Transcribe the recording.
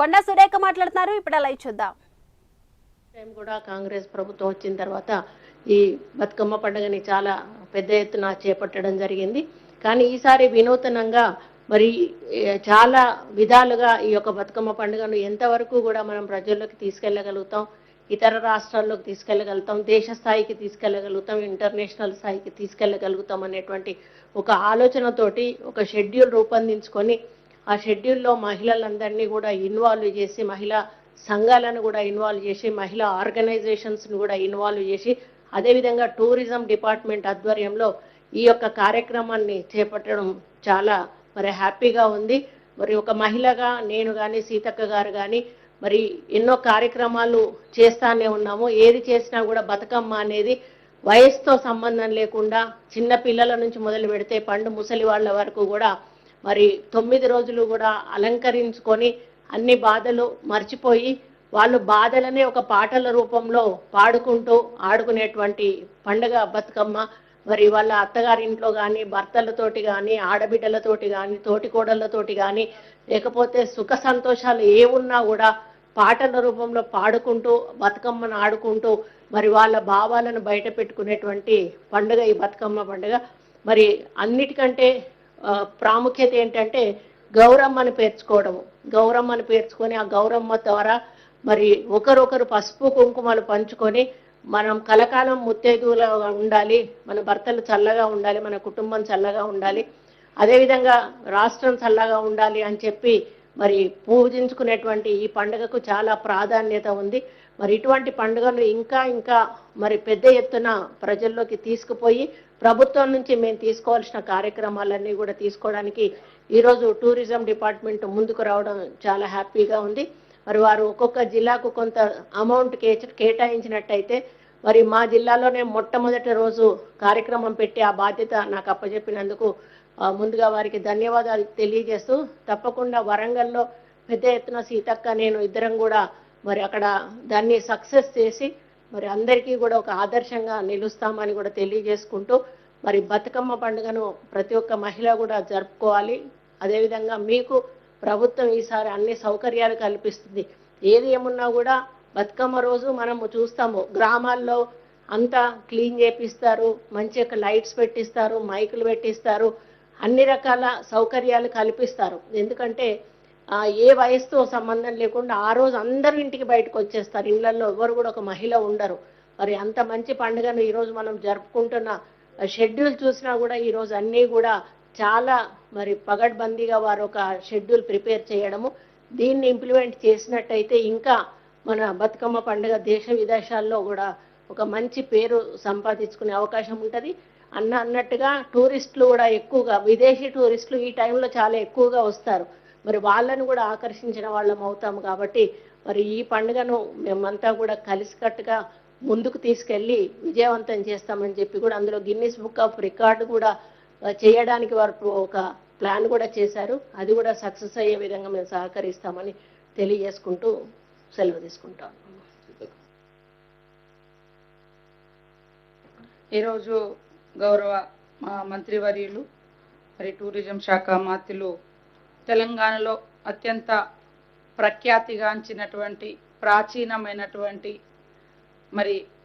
కొండా సురేఖ మాట్లాడుతున్నారు. ఇప్పుడు అలా చూద్దాం. టైం కూడా కాంగ్రెస్ ప్రభుత్వం వచ్చిన తర్వాత ఈ బతుకమ్మ పండుగని చాలా పెద్ద ఎత్తున చేపట్టడం జరిగింది. కానీ ఈసారి వినూతనంగా మరి చాలా విధాలుగా ఈ యొక్క బతుకమ్మ పండుగను ఎంతవరకు కూడా మనం ప్రజల్లోకి తీసుకెళ్ళగలుగుతాం ఇతర రాష్ట్రాల్లోకి తీసుకెళ్ళగలుగుతాం దేశ స్థాయికి తీసుకెళ్ళగలుగుతాం ఇంటర్నేషనల్ స్థాయికి తీసుకెళ్ళగలుగుతాం అనేటువంటి ఒక ఆలోచనతోటి ఒక షెడ్యూల్ రూపొందించుకొని ఆ షెడ్యూల్లో మహిళలందరినీ కూడా ఇన్వాల్వ్ చేసి మహిళా సంఘాలను కూడా ఇన్వాల్వ్ చేసి మహిళా ఆర్గనైజేషన్స్ను కూడా ఇన్వాల్వ్ చేసి అదేవిధంగా టూరిజం డిపార్ట్మెంట్ ఆధ్వర్యంలో ఈ యొక్క కార్యక్రమాన్ని చేపట్టడం చాలా మరి హ్యాపీగా ఉంది. మరి ఒక మహిళగా నేను కానీ సీతక్క గారు కానీ మరి ఎన్నో కార్యక్రమాలు చేస్తానే ఉన్నాము. ఏది చేసినా కూడా బతుకమ్మ అనేది వయసుతో సంబంధం లేకుండా చిన్న పిల్లల నుంచి మొదలు పెడితే పండు ముసలి వాళ్ళ వరకు కూడా మరి తొమ్మిది రోజులు కూడా అలంకరించుకొని అన్ని బాధలు మర్చిపోయి వాళ్ళు బాధలనే ఒక పాటల రూపంలో పాడుకుంటూ ఆడుకునేటువంటి పండగ బతుకమ్మ మరి వాళ్ళ అత్తగారింట్లో కానీ భర్తలతోటి కానీ ఆడబిడ్డలతోటి కానీ తోటికోడళ్ళతోటి కానీ లేకపోతే సుఖ సంతోషాలు ఏ ఉన్నా కూడా పాటల రూపంలో పాడుకుంటూ బతుకమ్మను ఆడుకుంటూ మరి వాళ్ళ భావాలను బయట పెట్టుకునేటువంటి పండుగ ఈ బతుకమ్మ పండుగ. మరి అన్నిటికంటే ప్రాముఖ్యత ఏంటంటే గౌరమ్మని పేర్చుకోవడము. గౌరమ్మని పేర్చుకొని ఆ గౌరమ్మ ద్వారా మరి ఒకరొకరు పసుపు కుంకుమలు పంచుకొని మనం కలకాలం ముత్తైదువులుగా ఉండాలి మన భర్తలు చల్లగా ఉండాలి మన కుటుంబం చల్లగా ఉండాలి అదేవిధంగా రాష్ట్రం చల్లగా ఉండాలి అని చెప్పి మరి పూజించుకునేటువంటి ఈ పండుగకు చాలా ప్రాధాన్యత ఉంది. మరి ఇటువంటి పండుగను ఇంకా ఇంకా మరి పెద్ద ఎత్తున ప్రజల్లోకి తీసుకుపోయి ప్రభుత్వం నుంచి మేము తీసుకోవాల్సిన కార్యక్రమాలన్నీ కూడా తీసుకోవడానికి ఈరోజు టూరిజం డిపార్ట్మెంట్ ముందుకు రావడం చాలా హ్యాపీగా ఉంది. మరి వారు ఒక్కొక్క జిల్లాకు కొంత అమౌంట్ కేటాయించినట్టయితే మరి మా జిల్లాలోనే మొట్టమొదటి రోజు కార్యక్రమం పెట్టి ఆ బాధ్యత నాకు అప్పచెప్పినందుకు ముందుగా వారికి ధన్యవాదాలు తెలియజేస్తూ తప్పకుండా వరంగల్లో పెద్ద ఎత్తున సీతక్క నేను ఇద్దరం కూడా మరి అక్కడ దాన్ని సక్సెస్ చేసి మరి అందరికీ కూడా ఒక ఆదర్శంగా నిలుస్తామని కూడా తెలియజేసుకుంటూ మరి బతుకమ్మ పండుగను ప్రతి ఒక్క మహిళ కూడా జరుపుకోవాలి. అదేవిధంగా మీకు ప్రభుత్వం ఈసారి అన్ని సౌకర్యాలు కల్పిస్తుంది. ఏది ఏమున్నా కూడా బతుకమ్మ రోజు మనము చూస్తాము. గ్రామాల్లో అంతా క్లీన్ చేపిస్తారు మంచి లైట్స్ పెట్టిస్తారు మైకులు పెట్టిస్తారు అన్ని రకాల సౌకర్యాలు కల్పిస్తారు. ఎందుకంటే ఏ వయసుతో సంబంధం లేకుండా ఆ రోజు అందరూ ఇంటికి బయటకు వచ్చేస్తారు. ఇళ్ళలో ఎవరు కూడా ఒక మహిళ ఉండరు. మరి అంత మంచి పండుగను ఈరోజు మనం జరుపుకుంటున్న షెడ్యూల్ చూసినా కూడా ఈరోజు అన్నీ కూడా చాలా మరి పగడ్బందీగా వారు ఒక షెడ్యూల్ ప్రిపేర్ చేయడము దీన్ని ఇంప్లిమెంట్ చేసినట్టయితే ఇంకా మన బతుకమ్మ పండుగ దేశ విదేశాల్లో కూడా ఒక మంచి పేరు సంపాదించుకునే అవకాశం ఉంటుంది. అన్న అన్నట్టుగా టూరిస్టులు కూడా ఎక్కువగా విదేశీ టూరిస్టులు ఈ టైంలో చాలా ఎక్కువగా వస్తారు. మరి వాళ్ళను కూడా ఆకర్షించిన వాళ్ళం అవుతాము కాబట్టి మరి ఈ పండుగను మేమంతా కూడా కలిసికట్టుగా ముందుకు తీసుకెళ్ళి విజయవంతం చేస్తామని చెప్పి కూడా అందులో గిన్నిస్ బుక్ ఆఫ్ రికార్డు కూడా చేయడానికి వారు ఒక ప్లాన్ కూడా చేశారు. అది కూడా సక్సెస్ అయ్యే విధంగా మేము సహకరిస్తామని తెలియజేసుకుంటూ సెలవు తీసుకుంటాం. ఈరోజు గౌరవ మా మంత్రివర్యులు మరి టూరిజం శాఖ మాతిలు తెలంగాణలో అత్యంత ప్రఖ్యాతిగాంచినటువంటి ప్రాచీనమైనటువంటి మరి